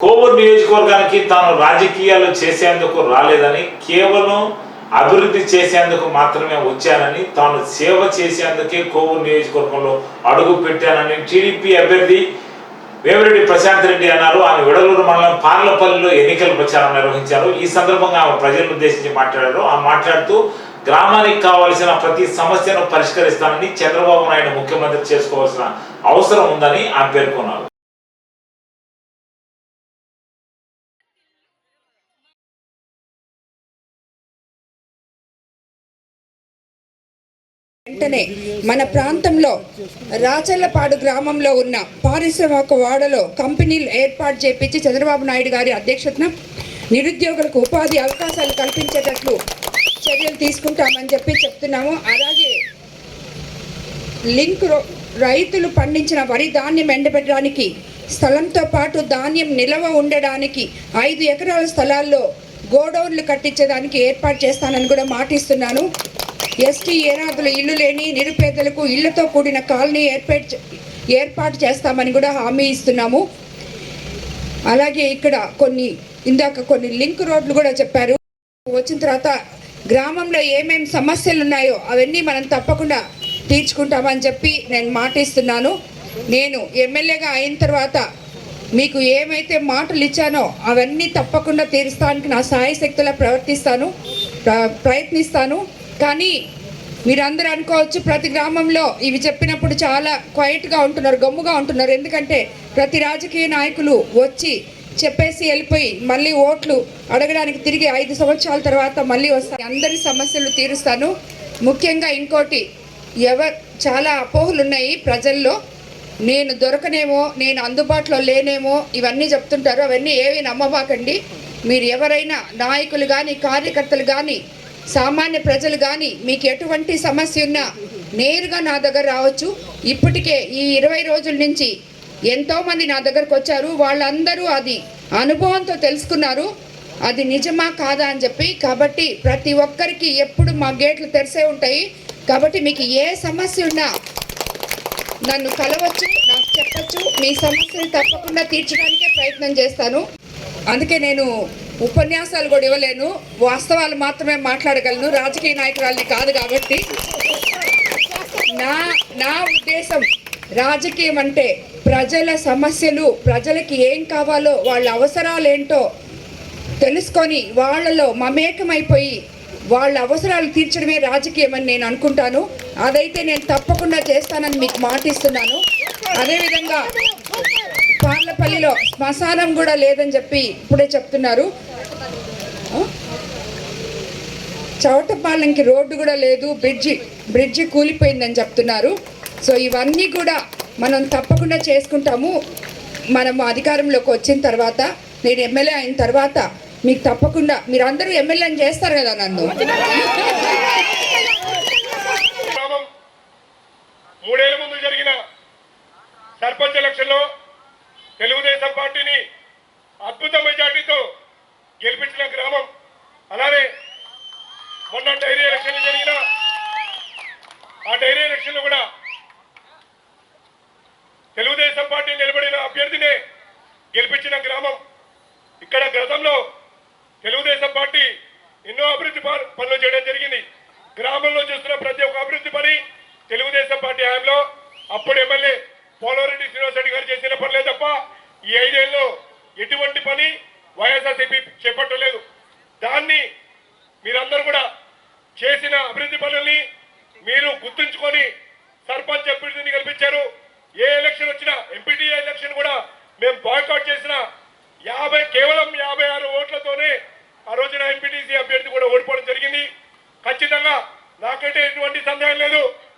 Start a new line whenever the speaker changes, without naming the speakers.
కోవూరు నియోజకవర్గానికి తాను రాజకీయాలు చేసేందుకు రాలేదని కేవలం అభివృద్ధి చేసేందుకు మాత్రమే వచ్చానని తాను సేవ చేసేందుకే కోవూరు నియోజకవర్గంలో అడుగు పెట్టానని టీడీపీ అభ్యర్థి వేమిరెడ్డి ప్రశాంత్ రెడ్డి అన్నారు. ఆమె విడలూరు మండలం పార్లపల్లిలో ఎన్నికల ప్రచారం నిర్వహించారు. ఈ సందర్భంగా ఆమె ప్రజలను ఉద్దేశించి మాట్లాడారు. ఆమె మాట్లాడుతూ గ్రామానికి కావాల్సిన ప్రతి సమస్యను పరిష్కరిస్తానని చంద్రబాబు నాయుడు ముఖ్యమంత్రి చేసుకోవాల్సిన అవసరం ఉందని ఆమె పేర్కొన్నారు.
వెంటనే మన ప్రాంతంలో రాచల్లపాడు గ్రామంలో ఉన్న పారిశ్రామిక వాడలో కంపెనీలు ఏర్పాటు చేపించి చంద్రబాబు నాయుడు గారి అధ్యక్షతన నిరుద్యోగులకు ఉపాధి అవకాశాలు కల్పించేటట్లు చర్యలు తీసుకుంటామని చెప్పి చెప్తున్నాము. అలాగే లింక్ రో- రైతులు పండించిన వరి ధాన్యం ఎండబెట్టడానికి స్థలంతో పాటు ధాన్యం నిల్వ ఉండడానికి ఐదు ఎకరాల స్థలాల్లో గోడౌన్లు కట్టించడానికి ఏర్పాటు చేస్తానని కూడా మాటిస్తున్నాను. ఎస్టీ ఏనాదులు ఇల్లు లేని నిరుపేదలకు ఇళ్ళతో కూడిన కాలనీ ఏర్పాటు ఏర్పాటు చేస్తామని కూడా హామీ ఇస్తున్నాము. అలాగే ఇక్కడ కొన్ని ఇందాక కొన్ని లింక్ రోడ్లు కూడా చెప్పారు. వచ్చిన తర్వాత గ్రామంలో ఏమేమి సమస్యలు ఉన్నాయో అవన్నీ మనం తప్పకుండా తీర్చుకుంటామని చెప్పి నేను మాటిస్తున్నాను. నేను ఎమ్మెల్యేగా అయిన తర్వాత మీకు ఏమైతే మాటలు ఇచ్చానో అవన్నీ తప్పకుండా తీరుస్తానికి నా సాయశక్తులా ప్రవర్తిస్తాను ప్ర- ప్రయత్నిస్తాను. కానీ మీరందరూ అనుకోవచ్చు ప్రతి గ్రామంలో ఇవి చెప్పినప్పుడు చాలా క్వైట్గా ఉంటున్నారు గమ్ముగా ఉంటున్నారు. ఎందుకంటే ప్రతి రాజకీయ నాయకులు వచ్చి చెప్పేసి వెళ్ళిపోయి మళ్ళీ ఓట్లు అడగడానికి తిరిగి ఐదు సంవత్సరాల తర్వాత మళ్ళీ వస్తాయి అందరి సమస్యలు తీరుస్తాను. ముఖ్యంగా ఇంకోటి ఎవరు చాలా అపోహలు ఉన్నాయి ప్రజల్లో. నేను దొరకనేమో నేను అందుబాటులో లేనేమో ఇవన్నీ చెప్తుంటారు. అవన్నీ ఏవి నమ్మబాకండి. మీరు ఎవరైనా నాయకులు కానీ కార్యకర్తలు కానీ సామాన్య ప్రజలు కానీ మీకు ఎటువంటి సమస్య ఉన్నా నేరుగా నా దగ్గర రావచ్చు. ఇప్పటికే ఈ ఇరవై రోజుల నుంచి ఎంతోమంది నా దగ్గరకు వచ్చారు. వాళ్ళందరూ అది అనుభవంతో తెలుసుకున్నారు. అది నిజమా కాదా అని చెప్పి కాబట్టి ప్రతి ఒక్కరికి ఎప్పుడు మా గేట్లు తెరిసే ఉంటాయి. కాబట్టి మీకు ఏ సమస్య ఉన్నా నన్ను కలవచ్చు నాకు చెప్పచ్చు. మీ సమస్యను తప్పకుండా తీర్చడానికే ప్రయత్నం చేస్తాను. అందుకే నేను ఉపన్యాసాలు కూడా ఇవ్వలేను. వాస్తవాలు మాత్రమే మాట్లాడగలను. రాజకీయ నాయకురాలిని కాదు కాబట్టి. నా నా ఉద్దేశం రాజకీయం అంటే ప్రజల సమస్యలు ప్రజలకి ఏం కావాలో వాళ్ళ అవసరాలు ఏంటో తెలుసుకొని వాళ్ళలో మమేకమైపోయి వాళ్ళ అవసరాలు తీర్చడమే రాజకీయం అని నేను అనుకుంటాను. అదైతే నేను తప్పకుండా చేస్తానని మీకు మాటిస్తున్నాను. అదేవిధంగా పార్లపల్లిలో శ్మశానం కూడా లేదని చెప్పి ఇప్పుడే చెప్తున్నారు. చౌటపాలెంకి రోడ్డు కూడా లేదు బ్రిడ్జి బ్రిడ్జి కూలిపోయిందని చెప్తున్నారు. సో ఇవన్నీ కూడా మనం తప్పకుండా చేసుకుంటాము. మనం అధికారంలోకి వచ్చిన తర్వాత నేను ఎమ్మెల్యే అయిన తర్వాత మీకు తప్పకుండా మీరు అందరూ ఎమ్మెల్యేని చేస్తారు కదా నన్ను?
మూడేళ్ళ ముందు జరిగిన సర్పంచ్ ఎలక్షన్లో తెలుగుదేశం పార్టీని అద్భుత మెజార్టీతో గెలిపించిన గ్రామం. అలానే మొన్న డైరీ ఎలక్షన్లు జరిగిన ఆ డైరీ ఎలక్షన్లు కూడా తెలుగుదేశం పార్టీ నిలబడిన అభ్యర్థినే గెలిపించిన గ్రామం. ఇక్కడ గతంలో తెలుగుదేశం పార్టీ ఎన్నో అభివృద్ధి ప- పనులు చేయడం జరిగింది గ్రామంలో చూస్తున్న ప్రతి ఒక్క అభివృద్ధి పని తెలుగుదేశం పార్టీ హయాంలో అప్పుడు ఎమ్మెల్యే పోలవరెడ్డి శ్రీనివాసరెడ్డి గారు చేసిన పనులే తప్ప ఈ ఐదేళ్ళలో ఎటువంటి పని వైఎస్ఆర్సీపీ చేపట్టలేదు. దాన్ని మీరందరూ కూడా చేసిన అభివృద్ధి పనుల్ని మీరు గుర్తుంచుకొని సర్పంచ్ అభ్యర్థిని కల్పించారు ఏ ఎలక్షన్ వచ్చినా ఎంపీటీఏ ఎలక్షన్ కూడా మేము బాయ్కాట్ చేసిన యాభై కేవలం యాభై ఆరు ఓట్లతోనే ఆ రోజున ఎంపీటీసీ అభ్యర్థి కూడా ఓడిపోవడం జరిగింది. ఖచ్చితంగా నాకైతే ఎటువంటి సందేహం లేదు.